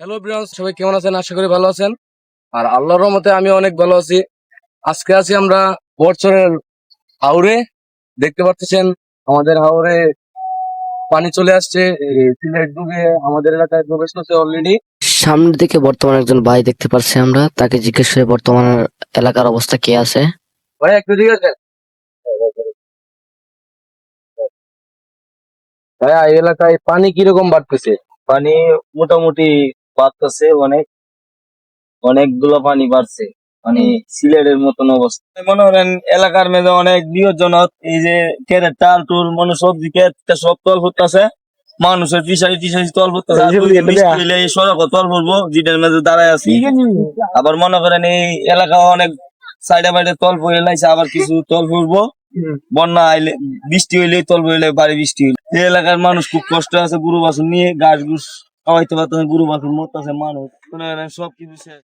Hello ব্রিয়াস সবাই কেমন আছেন? আশা করি ভালো আছেন। আর আল্লাহর রহমতে আমি অনেক ভালো আছি। আজকে আছি আমরা বছরের হাওড়ে দেখতে পাচ্ছেন আমাদের হাওড়ে পানি চলে আসছে। সিলেট ডুবে আমাদের এলাকায় প্রবেশ করছে অলরেডি সামনের দিকে বর্তমানে একজন ভাই দেখতে পাচ্ছি আমরা। তাকে জিজ্ঞেস করে বর্তমান এলাকার অবস্থা কি আছে? ভাই একটু ঠিক আছে ভাইয়া এই এলাকায় পানি কীরকম বাড়তেছে? পানি মোটামুটি বাড়তেছে অনেক অনেকগুলো পানি বাড়ছে মানে সিলেটের মতন অবস্থা। মনে করেন এলাকার মেয়েদের অনেক বিপজ্জনক এই যে কেরের টাল টুল মনে সবজি ক্ষেত সব তল ফুটতেছে মানুষের ফিসারি টিসারি তল এই সড়ক তল ফুটবো জিটের মেঝে দাঁড়ায় আছি। আবার মনে করেন এই এলাকা অনেক সাইডে বাইডে তল পড়ে লাইছে আবার কিছু তল ফুটবো। বন্যা আইলে বৃষ্টি হইলে তল পড়লে বাড়ি বৃষ্টি হইলে। এই এলাকার মানুষ খুব কষ্ট আছে গরু বাছুর নিয়ে গাছ গুছ খাওয়াইতে গুরু গরু বাছুর আছে মানুষ মনে সব কিছু শেষ।